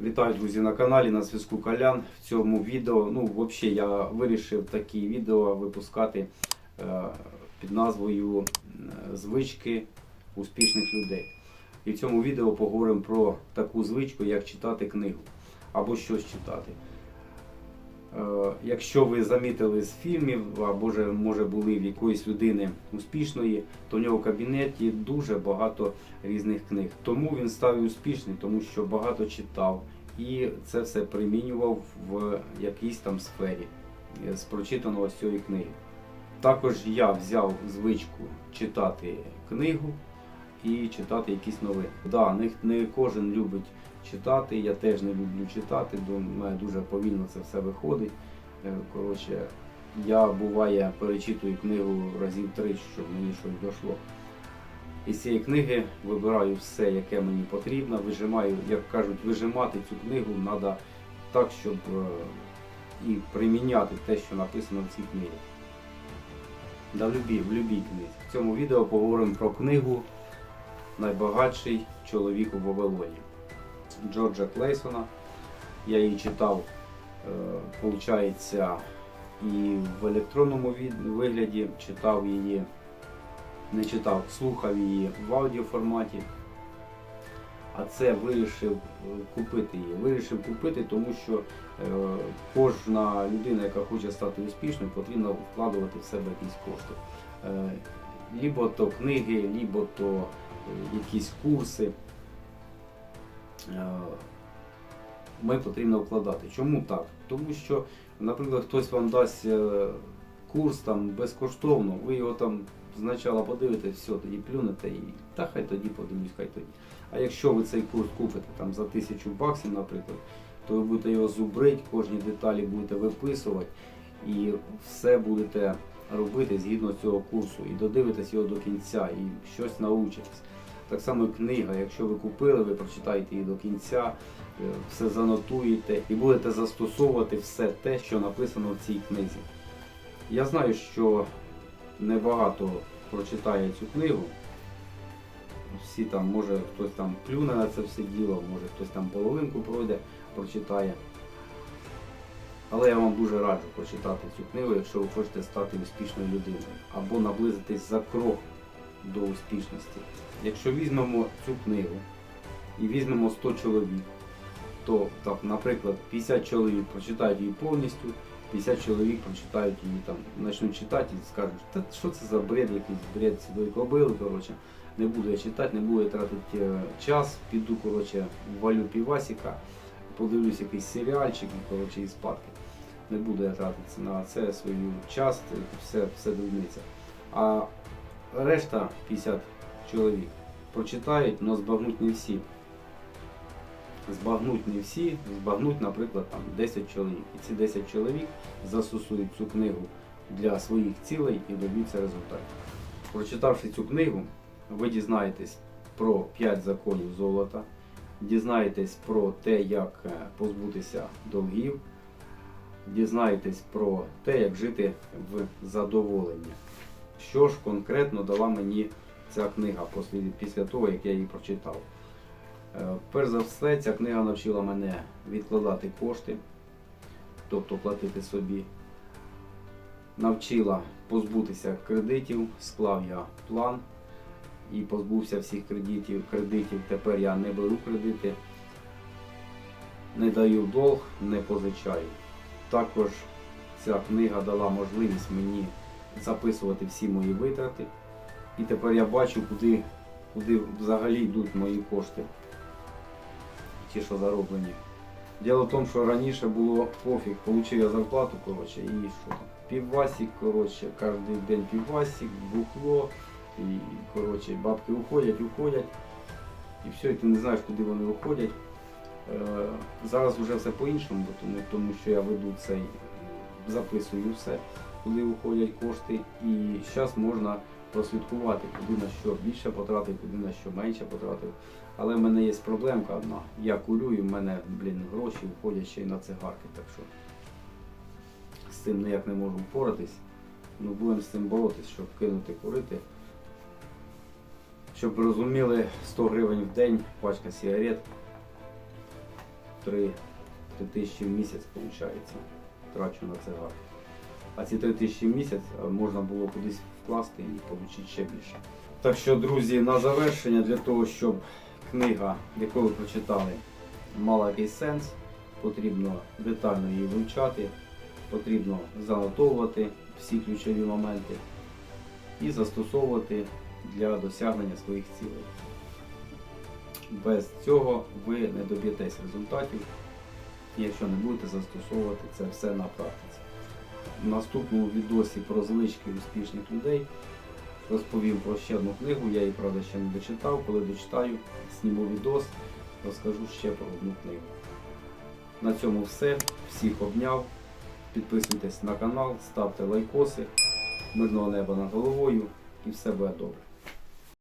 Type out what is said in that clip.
Вітаю, друзі, на каналі на зв'язку Калян. В цьому відео, ну, взагалі, я вирішив такі відео випускати е, під назвою Звички успішних людей. І в цьому відео поговоримо про таку звичку, як читати книгу або щось читати. Е, Якщо ви замітили з фільмів, або ж, може були в якоїсь людини успішної, то в нього в кабінеті дуже багато різних книг. Тому він став і успішний, тому що багато читав і це все примінював в якійсь там сфері е, з прочитаного з цієї книги. Також я взяв звичку читати книгу і читати якісь новини. Да, не, не кожен любить читати, я теж не люблю читати, до мене дуже повільно це все виходить. Е, Коротше, я буває перечитую книгу разів три, щоб мені щось дійшло. Із цієї книги вибираю все, яке мені потрібно, вижимаю, як кажуть, вижимати цю книгу треба так, щоб е, і приміняти те, що написано в цій книгі. Да, в любій, в любій книзі. В цьому відео поговоримо про книгу Найбагатший чоловік у Вавилоні Джорджа Клейсона. Я її читав, виходить, і в електронному вигляді читав її не читав, слухав її в аудіоформаті. А це вирішив е, купити її. Вирішив купити, тому що е, кожна людина, яка хоче стати успішною, потрібно вкладувати в себе якісь кошти. Е, лібо то книги, лібо то е, якісь курси. Е, ми потрібно вкладати. Чому так? Тому що, наприклад, хтось вам дасть е, курс там безкоштовно, ви його там спочатку подивитесь, все, тоді плюнете і та хай тоді подивлюсь, хай тоді. А якщо ви цей курс купите там за тисячу баксів, наприклад, то ви будете його зубрити, кожні деталі будете виписувати і все будете робити згідно цього курсу і додивитесь його до кінця і щось научитесь. Так само книга, якщо ви купили, ви прочитаєте її до кінця, е, все занотуєте і будете застосовувати все те, що написано в цій книзі. Я знаю, що небагато прочитає цю книгу. Всі там, може хтось там плюне на це все діло, може хтось там половинку пройде, прочитає. Але я вам дуже раджу прочитати цю книгу, якщо ви хочете стати успішною людиною або наблизитись за крок до успішності. Якщо візьмемо цю книгу і візьмемо 100 чоловік, то так, наприклад, 50 чоловік прочитають її повністю, 50 чоловік прочитають її там, почнуть читати і скажуть, та що це за бред, якийсь бред сідої кобили, коротше, не буду я читати, не буду я тратити е, час, піду коротше, валю півасіка, подивлюсь якийсь серіальчик коротше, і спадки. Не буду я тратити на це свою час, все, все дурниця. А решта 50 чоловік прочитають, але збагнуть не всі. Збагнуть не всі, збагнуть, наприклад, там 10 чоловік. І ці 10 чоловік застосують цю книгу для своїх цілей і доб'ються результатів. Прочитавши цю книгу, ви дізнаєтесь про 5 законів золота, дізнаєтесь про те, як е, позбутися долгів, дізнаєтесь про те, як жити в задоволенні. Що ж конкретно дала мені ця книга після- того, як я її прочитав. Е, Перш за все, ця книга навчила мене відкладати кошти, тобто платити собі. Навчила позбутися кредитів, склав я план і позбувся всіх кредитів. кредитів. Тепер я не беру кредити, не даю долг, не позичаю. Також ця книга дала можливість мені записувати всі мої витрати. І тепер я бачу, куди, куди взагалі йдуть мої кошти, ті, що зароблені. Діло в тому, що раніше було пофіг, отримав я зарплату, коротше, і що там, піввасік, коротше, кожен день піввасік, бухло, і коротше, бабки уходять, уходять, і все, і ти не знаєш, куди вони уходять. Е, зараз вже все по-іншому, тому, тому що я веду цей, записую все, куди уходять кошти, і зараз можна прослідкувати, куди на що більше потратив, куди на що менше потратив. Але в мене є проблемка одна. Я курю і в мене, блін, гроші входять ще й на цигарки. Так що з цим ніяк не можу впоратись. Ну будемо з цим боротись, щоб кинути курити. Щоб розуміли, 100 гривень в день, пачка сигарет. 3, 3 тисячі в місяць, виходить, трачу на гроші. А ці 3 тисячі в місяць е, можна було кудись вкласти і отримати ще більше. Так що, друзі, на завершення, для того, щоб книга, яку ви прочитали, мала якийсь сенс, потрібно детально її вивчати, потрібно занотовувати всі ключові моменти і застосовувати для досягнення своїх цілей. Без цього ви не доб'єтесь результатів, якщо не будете застосовувати це все на практиці. В наступному відосі про звички успішних людей розповім про ще одну книгу, я її, правда, ще не дочитав. Коли дочитаю, зніму відос, розкажу ще про одну книгу. На цьому все. Всіх обняв. Підписуйтесь на канал, ставте лайкоси, мирного неба над головою і все буде добре.